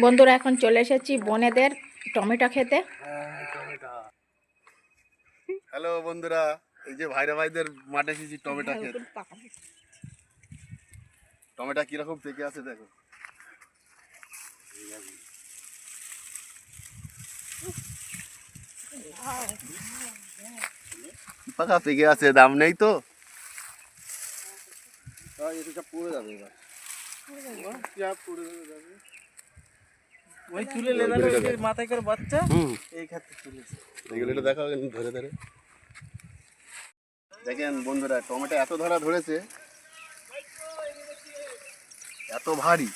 বন্ধুরা এখন চলে এসেছি বোনেদের টমেটো খেতে। হ্যালো বন্ধুরা এই যে ভাইরা ভাইদের মাঠে এসেছি টমেটো খেতে। টমেটো কীরকম পেকে আছে দেখো। পাকা পেকে আছে দাম নেই তো। পড়ে যাবে এবার। ওই তুলে লেদারে ওই মাথায় করে বাচ্চা এই খাতে তুলেছে এগুলো একটু দেখাও ধরে ধরে। দেখেন বন্ধুরা টমেটো এত ধরা ধরেছে এত ভারী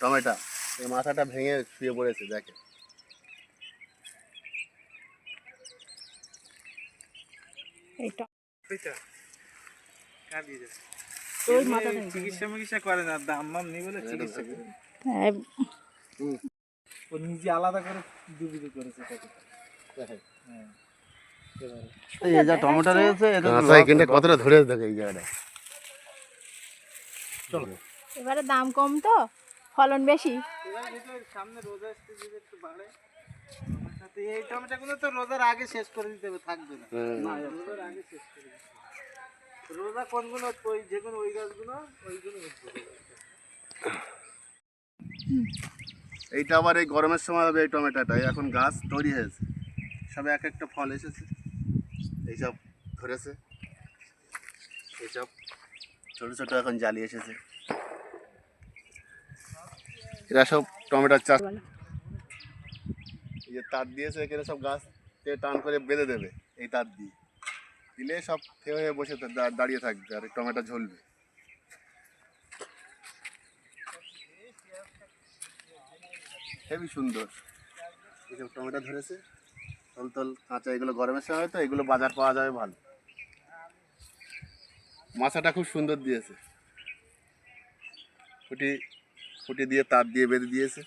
টমেটো এই মাথাটা ভেঙে শুয়ে পড়েছে দেখেন। চিকিৎসা মিকিৎসা করে না দাম মাম নেই বলে চিকিৎসা করে ও নিজে আলাদা করে ডুবিয়ে করেছে হ্যাঁ। এবারে এই যা টমেটো রয়েছে এটা তো কতটা দেখো এই জায়গাটা। এবারে দাম কম তো ফলন বেশি। এবার সামনে রোজা আসতে যদি একটু বাড়ে এই টমেটোগুলো তো রোজার আগে শেষ করে দিতে হবে থাকবে না। না রোজার আগে শেষ করে রোজা কোনগুলো ওই যেগুলো ওই গাছগুলো ওইগুলো। এইটা আবার এই গরমের সময় হবে এই টমেটোটা এখন গাছ তৈরি হয়েছে। সবে এক একটা ফল এসেছে। এইসব ধরেছে। এইসব ছোটো ছোটো এখন জালি এসেছে। এরা সব টমেটোর চাষ এই যে তার দিয়েছে এখানে সব গাছ টান করে বেঁধে দেবে। এই তার দিয়ে। দিলে সব খেয়ে হয়ে বসে দাঁড়িয়ে থাকবে আর টমেটো ঝলবে। হেবি সুন্দর। এইসব টমেটো ধরেছে, তল তল কাঁচা, এগুলো গরমের সময় তো, এগুলো বাজার পাওয়া যাবে ভালো। মাছাটা খুব সুন্দর দিয়েছে। ফুটি ফুটি দিয়ে তার দিয়ে বেঁধে দিয়েছে।